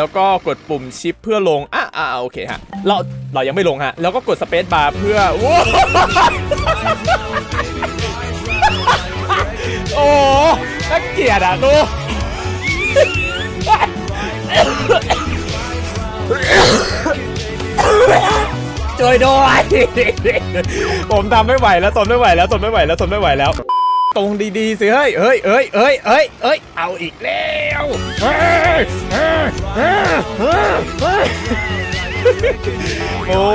แล้วก็กดปุ่มชิปเพื่อลง อะอะโอเคฮะ เราเรายังไม่ลงฮะ แล้วก็กดสเปซบาร์เพื่อว้โอ้น่าเกลียดอะดูช่วยด้วยผมทำไม่ไหวแล้วทนไม่ไหวแล้วทนไม่ไหวแล้วทนไม่ไหวแล้ว ตรงดีๆสิเฮ้ยเฮ้ยเฮ้ยเฮ้ยเฮ้ยเฮ้ยเอาอีกแล้วเฮ้ยเฮ้ยเฮ้ยเฮ้ยเฮ้ยโอ้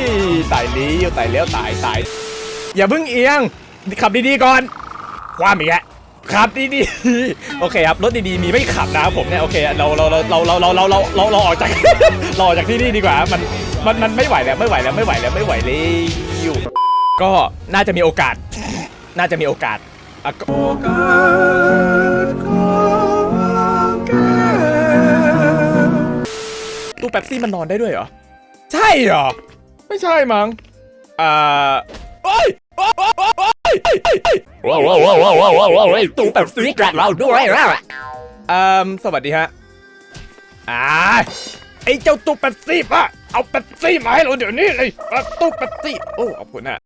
ยตายแล้วตายแล้วตายตายอย่าเพิ่งเอียง ขับดีๆก่อนความอีกแล้วขับดีๆโอเคครับรถดีๆมีไม่ขับนะครับผมเนี่ยโอเคเราเราเราเราเราเราเราเราเราออกจากเราออกจากที่นี่ดีกว่ามันมันมันไม่ไหวแล้วไม่ไหวแล้วไม่ไหวแล้วไม่ไหวเลยอยู่ก็น่าจะมีโอกาส น่าจะมีโอกาสอะก็ตู้แป๊บซี่มันนอนได้ด้วยเหรอ ใช่เหรอ ไม่ใช่มั้งอ่าโอ้ยโอ้ยโอ้ยโอ้ยโอ้ยโอ้ยโอ้ยว้าวว้าวว้าวว้าวว้าวว้าวตู้แบบซีกระเราด้วยนะอืมสวัสดีฮะอ่าไอ้เจ้าตู้แป๊บซี่ปะเอาแป๊บซี่มาให้เราเดี๋ยวนี้เลยตู้แป๊บซี่โอ้ขอบคุณฮะ